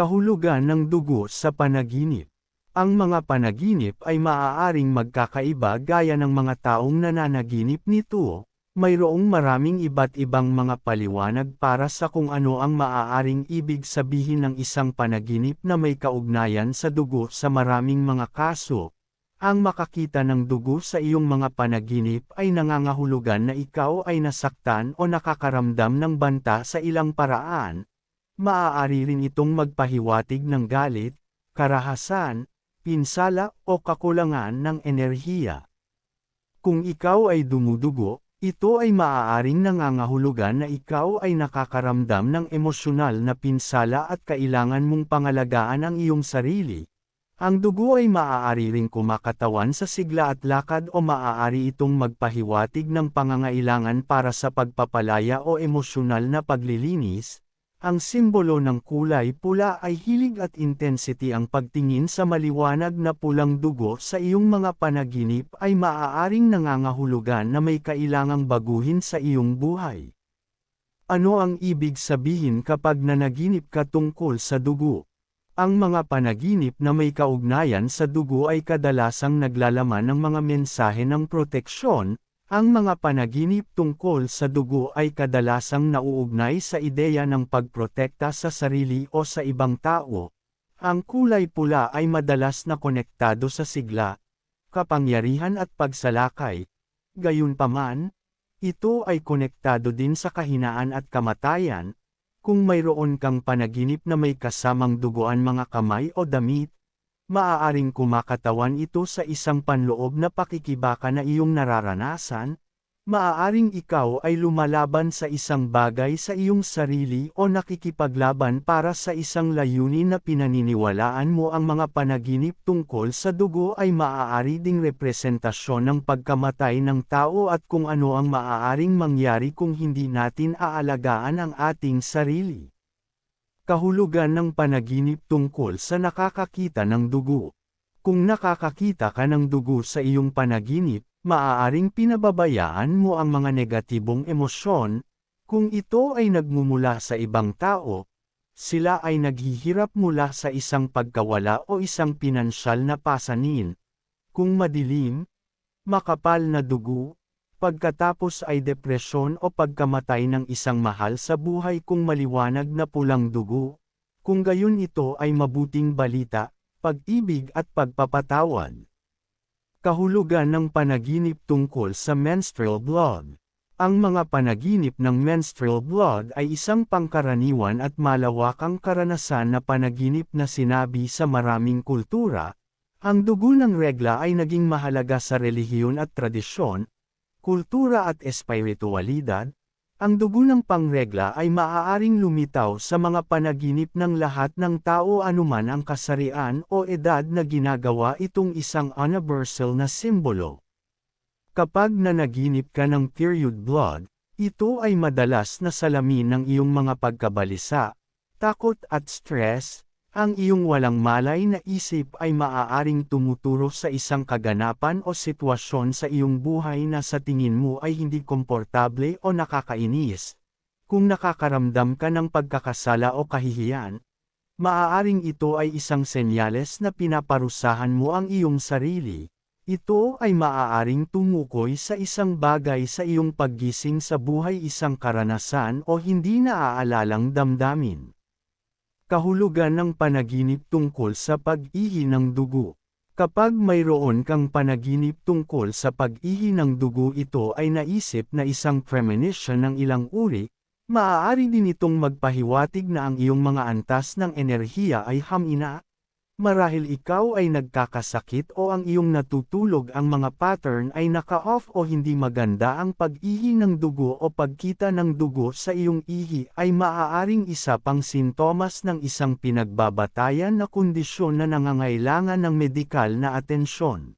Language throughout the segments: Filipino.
Kahulugan ng dugo sa panaginip. Ang mga panaginip ay maaaring magkakaiba gaya ng mga taong nananaginip nito, mayroong maraming iba't ibang mga paliwanag para sa kung ano ang maaaring ibig sabihin ng isang panaginip na may kaugnayan sa dugo sa maraming mga kaso. Ang makakita ng dugo sa iyong mga panaginip ay nangangahulugan na ikaw ay nasaktan o nakakaramdam ng banta sa ilang paraan, Maaari rin itong magpahiwatig ng galit, karahasan, pinsala o kakulangan ng enerhiya. Kung ikaw ay dumudugo, ito ay maaaring nangangahulugan na ikaw ay nakakaramdam ng emosyonal na pinsala at kailangan mong pangalagaan ang iyong sarili. Ang dugo ay maaari ring kumakatawan sa sigla at lakad o maaari itong magpahiwatig ng pangangailangan para sa pagpapalaya o emosyonal na paglilinis, ang simbolo ng kulay pula ay hilig at intensity ang pagtingin sa maliwanag na pulang dugo sa iyong mga panaginip ay maaaring nangangahulugan na may kailangang baguhin sa iyong buhay. Ano ang ibig sabihin kapag nanaginip ka tungkol sa dugo? Ang mga panaginip na may kaugnayan sa dugo ay kadalasang naglalaman ng mga mensahe ng proteksyon, ang mga panaginip tungkol sa dugo ay kadalasang nauugnay sa ideya ng pagprotekta sa sarili o sa ibang tao. Ang kulay pula ay madalas na konektado sa sigla, kapangyarihan at pagsalakay. Gayunpaman, ito ay konektado din sa kahinaan at kamatayan. Kung mayroon kang panaginip na may kasamang duguan mga kamay o damit, maaaring kumakatawan ito sa isang panloob na pakikibaka na iyong nararanasan, maaaring ikaw ay lumalaban sa isang bagay sa iyong sarili o nakikipaglaban para sa isang layunin na pinaniniwalaan mo ang mga panaginip tungkol sa dugo ay maaari ding representasyon ng pagkamatay ng tao at kung ano ang maaaring mangyari kung hindi natin aalagaan ang ating sarili. Kahulugan ng panaginip tungkol sa nakakakita ng dugo. Kung nakakakita ka ng dugo sa iyong panaginip, maaaring pinababayaan mo ang mga negatibong emosyon, kung ito ay nagmumula sa ibang tao, sila ay naghihirap mula sa isang pagkawala o isang pinansyal na pasanin. Kung madilim, makapal na dugo, Pagkatapos ay depresyon o pagkamatay ng isang mahal sa buhay kung maliwanag na pulang dugo. Kung gayon ito ay mabuting balita, pag-ibig at pagpapatawad. Kahulugan ng panaginip tungkol sa menstrual blood. Ang mga panaginip ng menstrual blood ay isang pangkaraniwan at malawakang karanasan na panaginip na sinabi sa maraming kultura. Ang dugo ng regla ay naging mahalaga sa relihiyon at tradisyon, kultura at espiritualidad, ang dugo ng pangregla ay maaaring lumitaw sa mga panaginip ng lahat ng tao anuman ang kasarian o edad na ginagawa itong isang universal na simbolo. Kapag nanaginip ka ng period blood, ito ay madalas na salamin ng iyong mga pagkabalisa, takot at stress, ang iyong walang malay na isip ay maaaring tumuturo sa isang kaganapan o sitwasyon sa iyong buhay na sa tingin mo ay hindi komportable o nakakainis. Kung nakakaramdam ka ng pagkakasala o kahihiyan, maaaring ito ay isang senyales na pinaparusahan mo ang iyong sarili. Ito ay maaaring tumukoy sa isang bagay sa iyong paggising sa buhay isang karanasan o hindi naaalalang damdamin. Kahulugan ng panaginip tungkol sa pag-ihi ng dugo. Kapag mayroon kang panaginip tungkol sa pag-ihi ng dugo ito ay naisip na isang premonition ng ilang uri, maaari din itong magpahiwatig na ang iyong mga antas ng enerhiya ay hamina, Marahil ikaw ay nagkakasakit o ang iyong natutulog ang mga pattern ay naka-off o hindi maganda ang pag-ihi ng dugo o pagkita ng dugo sa iyong ihi ay maaaring isa pang sintomas ng isang pinagbabatayan na kondisyon na nangangailangan ng medikal na atensyon.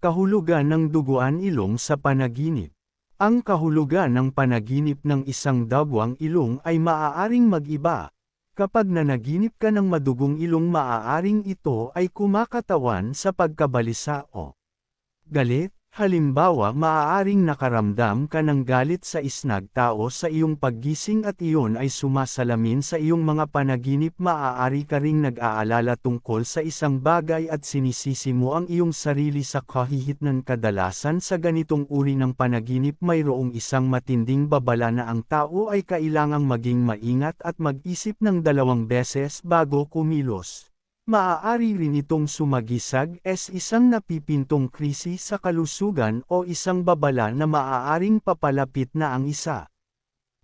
Kahulugan ng duguan ilong sa panaginip Ang kahulugan ng panaginip ng isang dagwang ilong ay maaaring mag-iba, Kapag nanaginip ka ng madugong ilong maaaring ito ay kumakatawan sa pagkabalisa o galit, Halimbawa maaaring nakaramdam ka ng galit sa isnag tao sa iyong paggising at iyon ay sumasalamin sa iyong mga panaginip maaari ka ring nag-aalala tungkol sa isang bagay at sinisisi mo ang iyong sarili sa kahihitnan kadalasan sa ganitong uri ng panaginip mayroong isang matinding babala na ang tao ay kailangang maging maingat at mag-isip ng dalawang beses bago kumilos. Maaari rin itong sumagisag es isang napipintong krisi sa kalusugan o isang babala na maaaring papalapit na ang isa.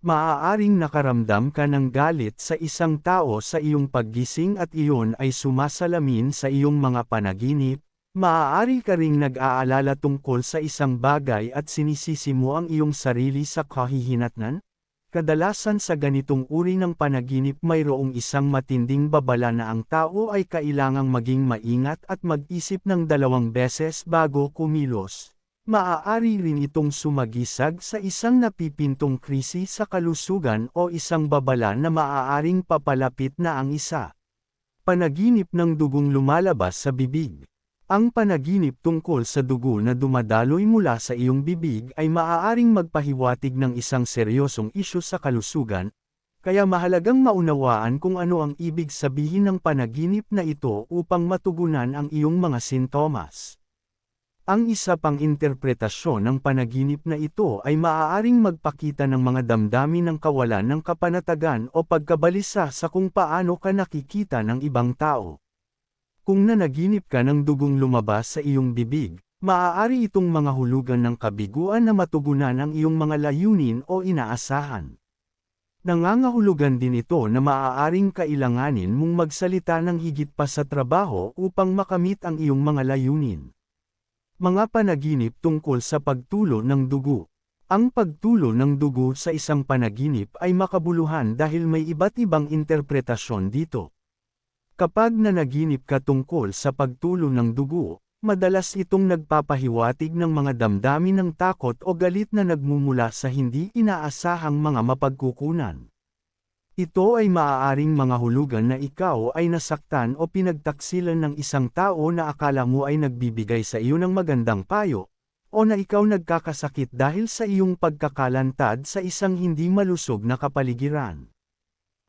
Maaaring nakaramdam ka ng galit sa isang tao sa iyong paggising at iyon ay sumasalamin sa iyong mga panaginip, maaari ka ring nag-aalala tungkol sa isang bagay at sinisisi mo ang iyong sarili sa kahihinatnan, Kadalasan sa ganitong uri ng panaginip mayroong isang matinding babala na ang tao ay kailangang maging maingat at mag-isip ng dalawang beses bago kumilos. Maaari rin itong sumagisag sa isang napipintong krisi sa kalusugan o isang babala na maaaring papalapit na ang isa. Panaginip ng dugong lumalabas sa bibig ang panaginip tungkol sa dugo na dumadaloy mula sa iyong bibig ay maaaring magpahiwatig ng isang seryosong isyu sa kalusugan, kaya mahalagang maunawaan kung ano ang ibig sabihin ng panaginip na ito upang matugunan ang iyong mga sintomas. Ang isa pang interpretasyon ng panaginip na ito ay maaaring magpakita ng mga damdamin ng kawalan ng kapanatagan o pagkabalisa sa kung paano ka nakikita ng ibang tao. Kung nanaginip ka ng dugong lumabas sa iyong bibig, maaari itong mga hulugan ng kabiguan na matugunan ang iyong mga layunin o inaasahan. Nangangahulugan din ito na maaaring kailanganin mong magsalita ng higit pa sa trabaho upang makamit ang iyong mga layunin. Mga panaginip tungkol sa pagtulo ng dugo. Ang pagtulo ng dugo sa isang panaginip ay makabuluhan dahil may iba't ibang interpretasyon dito. Kapag nanaginip ka tungkol sa pagtulo ng dugo, madalas itong nagpapahiwatig ng mga damdamin ng takot o galit na nagmumula sa hindi inaasahang mga mapagkukunan. Ito ay maaaring mga hulugan na ikaw ay nasaktan o pinagtaksilan ng isang tao na akala mo ay nagbibigay sa iyo ng magandang payo, o na ikaw nagkakasakit dahil sa iyong pagkakalantad sa isang hindi malusog na kapaligiran.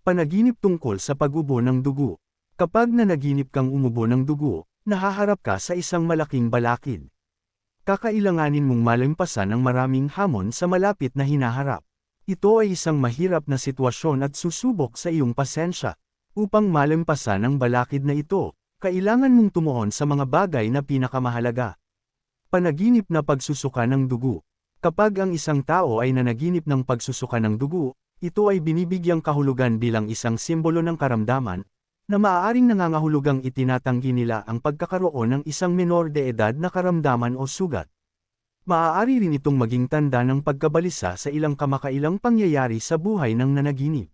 Panaginip tungkol sa pagubo ng dugo Kapag nanaginip kang umubo ng dugo, nahaharap ka sa isang malaking balakid. Kakailanganin mong malampasan ang maraming hamon sa malapit na hinaharap. Ito ay isang mahirap na sitwasyon at susubok sa iyong pasensya. Upang malampasan ang balakid na ito, kailangan mong tumuon sa mga bagay na pinakamahalaga. Panaginip na pagsusuka ng dugo. Kapag ang isang tao ay nanaginip ng pagsusuka ng dugo, ito ay binibigyang kahulugan bilang isang simbolo ng karamdaman, na maaaring nangangahulugang itinatanggi nila ang pagkakaroon ng isang menor de edad na karamdaman o sugat. Maaari rin itong maging tanda ng pagkabalisa sa ilang kamakailang pangyayari sa buhay ng nanaginip.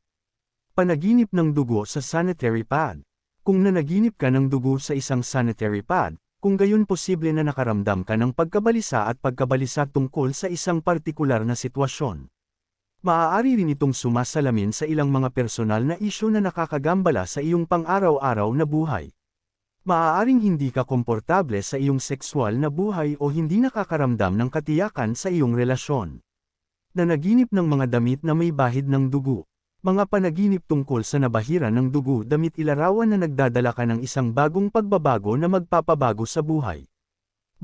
Panaginip ng dugo sa sanitary pad. Kung nanaginip ka ng dugo sa isang sanitary pad, kung gayon posible na nakaramdam ka ng pagkabalisa at pagkabalisa tungkol sa isang partikular na sitwasyon. Maaari rin itong sumasalamin sa ilang mga personal na isyu na nakakagambala sa iyong pang-araw-araw na buhay. Maaaring hindi ka komportable sa iyong sexual na buhay o hindi nakakaramdam ng katiyakan sa iyong relasyon. Nanaginip ng mga damit na may bahid ng dugo. Mga panaginip tungkol sa nabahiran ng dugo damit ilarawan na nagdadala ka ng isang bagong pagbabago na magpapabago sa buhay.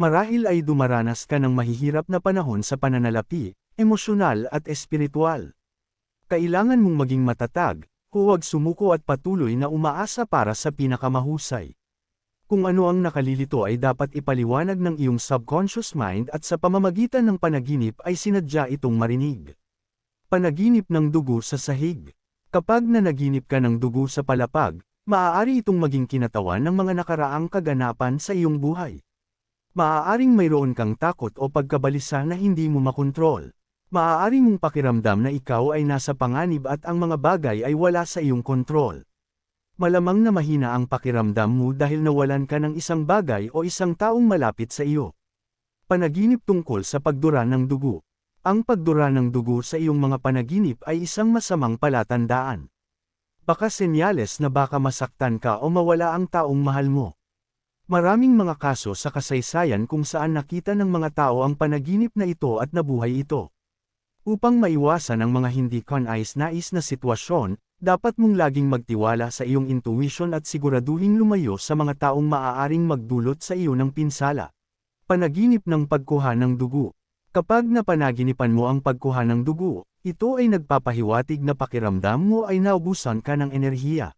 Marahil ay dumaranas ka ng mahihirap na panahon sa pananalapi, emosyonal at espiritual. Kailangan mong maging matatag, huwag sumuko at patuloy na umaasa para sa pinakamahusay. Kung ano ang nakalilito ay dapat ipaliwanag ng iyong subconscious mind at sa pamamagitan ng panaginip ay sinadya itong marinig. Panaginip ng dugo sa sahig. Kapag nanaginip ka ng dugo sa palapag, maaari itong maging kinatawan ng mga nakaraang kaganapan sa iyong buhay. Maaaring mayroon kang takot o pagkabalisa na hindi mo makontrol. Maaari mong pakiramdam na ikaw ay nasa panganib at ang mga bagay ay wala sa iyong kontrol. Malamang na mahina ang pakiramdam mo dahil nawalan ka ng isang bagay o isang taong malapit sa iyo. Panaginip tungkol sa pagdura ng dugo. Ang pagdura ng dugo sa iyong mga panaginip ay isang masamang palatandaan. Baka senyales na baka masaktan ka o mawala ang taong mahal mo. Maraming mga kaso sa kasaysayan kung saan nakita ng mga tao ang panaginip na ito at nabuhay ito. Upang maiwasan ang mga hindi kanais-nais na sitwasyon, dapat mong laging magtiwala sa iyong intuition at siguraduhing lumayo sa mga taong maaaring magdulot sa iyo ng pinsala. Panaginip ng pagkuha ng dugo. Kapag napanaginipan mo ang pagkuha ng dugo, ito ay nagpapahiwatig na pakiramdam mo ay naubusan ka ng enerhiya.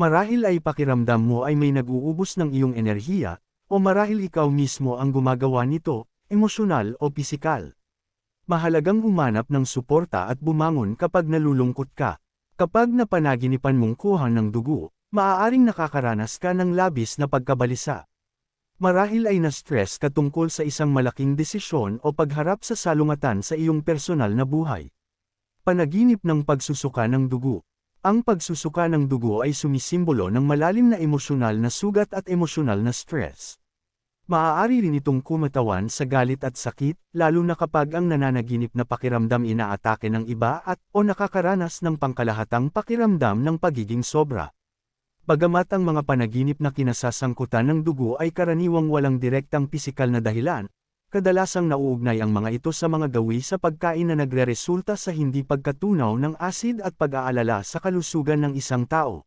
Marahil ay pakiramdam mo ay may nag-uubos ng iyong enerhiya, o marahil ikaw mismo ang gumagawa nito, emosyonal o pisikal. Mahalagang humanap ng suporta at bumangon kapag nalulungkot ka. Kapag napanaginipan mong kuha ng dugo, maaaring nakakaranas ka ng labis na pagkabalisa. Marahil ay na-stress ka tungkol sa isang malaking desisyon o pagharap sa salungatan sa iyong personal na buhay. Panaginip ng pagsusuka ng dugo. Ang pagsusuka ng dugo ay sumisimbolo ng malalim na emosyonal na sugat at emosyonal na stress. Maaari rin itong kumatawan sa galit at sakit, lalo na kapag ang nananaginip na pakiramdam inaatake ng iba at o nakakaranas ng pangkalahatang pakiramdam ng pagiging sobra. Bagamat ang mga panaginip na kinasasangkutan ng dugo ay karaniwang walang direktang pisikal na dahilan, kadalasang nauugnay ang mga ito sa mga gawi sa pagkain na nagreresulta sa hindi pagkatunaw ng asid at pag-aalala sa kalusugan ng isang tao.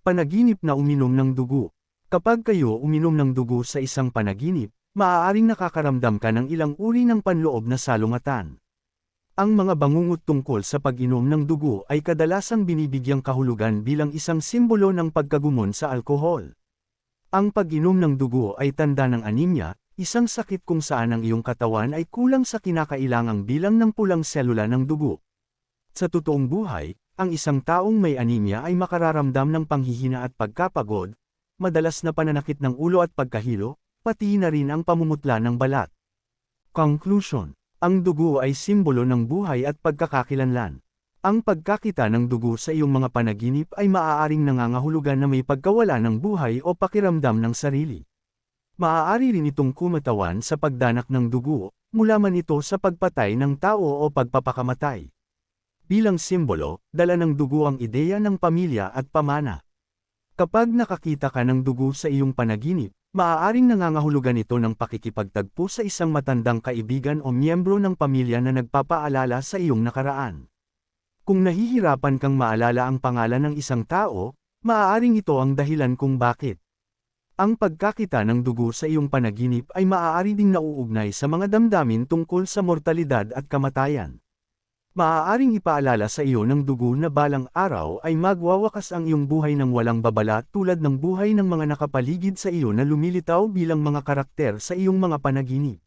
Panaginip na uminom ng dugo. Kapag kayo uminom ng dugo sa isang panaginip, maaaring nakakaramdam ka ng ilang uri ng panloob na salungatan. Ang mga bangungot tungkol sa pag-inom ng dugo ay kadalasang binibigyang kahulugan bilang isang simbolo ng pagkagumon sa alkohol. Ang pag-inom ng dugo ay tanda ng anemia, isang sakit kung saan ang iyong katawan ay kulang sa kinakailangang bilang ng pulang selula ng dugo. Sa totoong buhay, ang isang taong may anemia ay makararamdam ng panghihina at pagkapagod, madalas na pananakit ng ulo at pagkahilo, pati na rin ang pamumutla ng balat. Conclusion Ang dugo ay simbolo ng buhay at pagkakakilanlan. Ang pagkakita ng dugo sa iyong mga panaginip ay maaaring nangangahulugan na may pagkawala ng buhay o pakiramdam ng sarili. Maaari rin itong kumatawan sa pagdanak ng dugo, mula man ito sa pagpatay ng tao o pagpapakamatay. Bilang simbolo, dala ng dugo ang ideya ng pamilya at pamana. Kapag nakakita ka ng dugo sa iyong panaginip, maaaring nangangahulugan ito ng pakikipagtagpo sa isang matandang kaibigan o miyembro ng pamilya na nagpapaalala sa iyong nakaraan. Kung nahihirapan kang maalala ang pangalan ng isang tao, maaaring ito ang dahilan kung bakit. Ang pagkakita ng dugo sa iyong panaginip ay maaari ding nauugnay sa mga damdamin tungkol sa mortalidad at kamatayan. Maaaring ipaalala sa iyo ng dugo na balang araw ay magwawakas ang iyong buhay ng walang babala tulad ng buhay ng mga nakapaligid sa iyo na lumilitaw bilang mga karakter sa iyong mga panaginip.